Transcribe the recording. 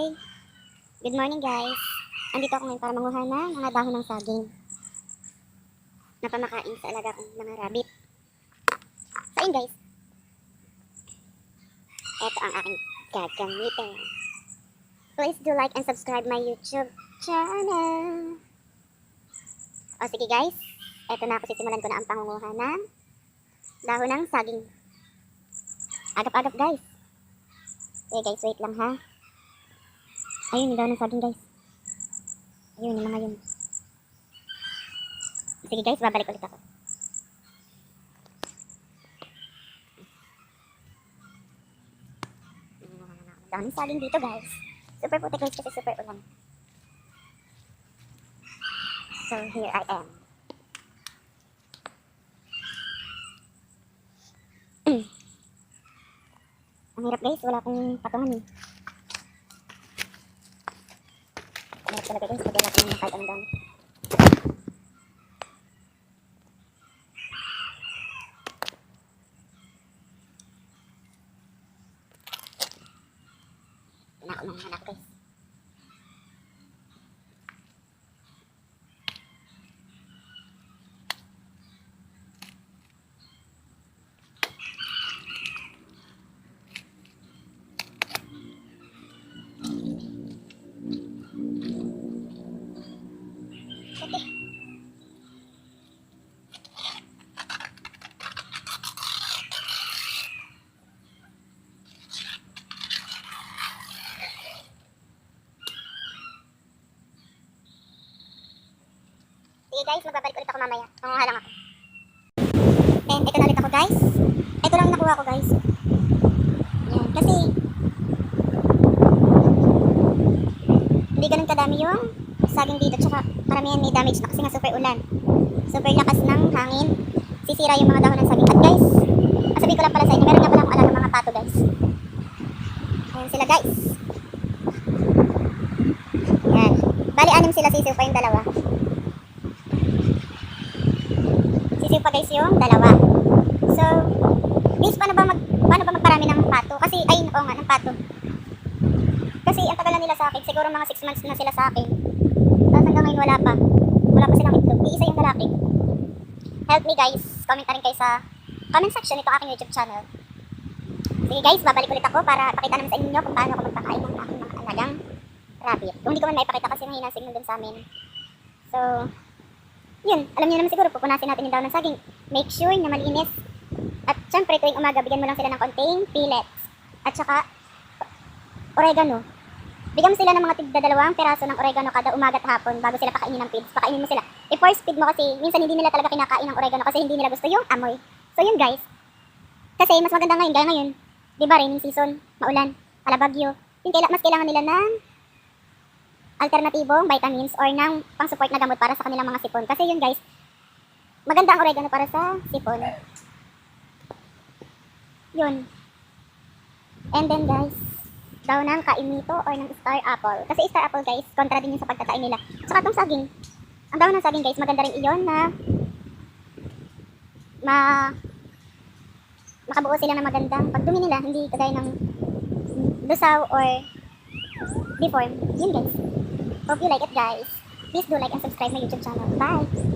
Hi! Good morning guys. Andito ako ngayon para manguha ng mga dahon ng saging. Na pamakain sa alaga kong mga rabbit. So yun guys. Ito ang aking gagamitin. Please do like and subscribe my YouTube channel. O sige guys. Ito na ako sisimulan ko na ang pangunguha ng dahon ng saging. Agap-agap guys. Okay guys, wait lang ha. Ayun, dahon ng saging guys. Ayun, yung mga yun. Sige guys, babalik ulit ako. Daming saging dito guys. Super puti guys kasi super ulan. So here I am. Ang hirap guys, wala akong patungan eh. Ang hirap talaga guys, pag wala akong kahit anong dami. Wala ako guys. Sige guys, magbabalik ulit ako mamaya. Manguha lang ako. And ito na ulit ako guys. Ito lang nakuha ko guys. Yan, kasi hindi ganun kadami yung saging dito. Tsaka karamihan may damage na kasi nga super ulan. Super lakas ng hangin. Sisira yung mga dahon ng saging. At guys, masabi ko lang pala sa inyo, meron nga pala akong alam ng mga pato guys. Ayan sila guys. Yan. Bali, anim sila sisiw pa yung dalawa. Sisiw pa guys yung dalawa. So, guys, paano ba, mag, paano ba magparami ng pato? Kasi, ay, oo nga, ng pato. Kasi ang tagal na nila sa akin, siguro mga 6 months na sila sa akin. Ngayon wala pa. Wala pa silang itlog. Iisa yung lalaki. Help me guys. Comment na rin kayo sa comment section nito aking YouTube channel. Sige guys, babalik ulit ako para pakita naman sa inyo kung paano ako magpakain ng aking mga alagang rabbit. Kung hindi ko man maipakita kasi mahina signal dun sa amin. So, yun. Alam niyo naman siguro, pupunasin natin yung daw ng saging. Make sure na malinis. At syempre, tuwing umaga, bigyan mo lang sila ng konting pellets. At saka, oregano. Bigyan mo sila ng mga tigda dalawang peraso ng oregano kada umaga at hapon bago sila pakainin ng pigs. Pakainin mo sila. I-force feed mo kasi minsan hindi nila talaga kinakain ng oregano kasi hindi nila gusto yung amoy. So yun guys. Kasi mas maganda ngayon, gaya ngayon. Di ba raining season, maulan, palabagyo. Yung kaila, mas kailangan nila ng alternatibong vitamins or ng pang-support na gamot para sa kanilang mga sipon. Kasi yun guys, maganda ang oregano para sa sipon. Yun. And then guys, daw ng kaimito or ng star apple. Kasi star apple guys, kontra din yun sa pagkakain nila. Tsaka itong saging. Ang daw ng saging guys, maganda rin iyon na ma makabuo sila ng magandang pagdumi nila, hindi kagaya ng lusaw or deform. Yun guys. Hope you like it guys. Please do like and subscribe my YouTube channel. Bye!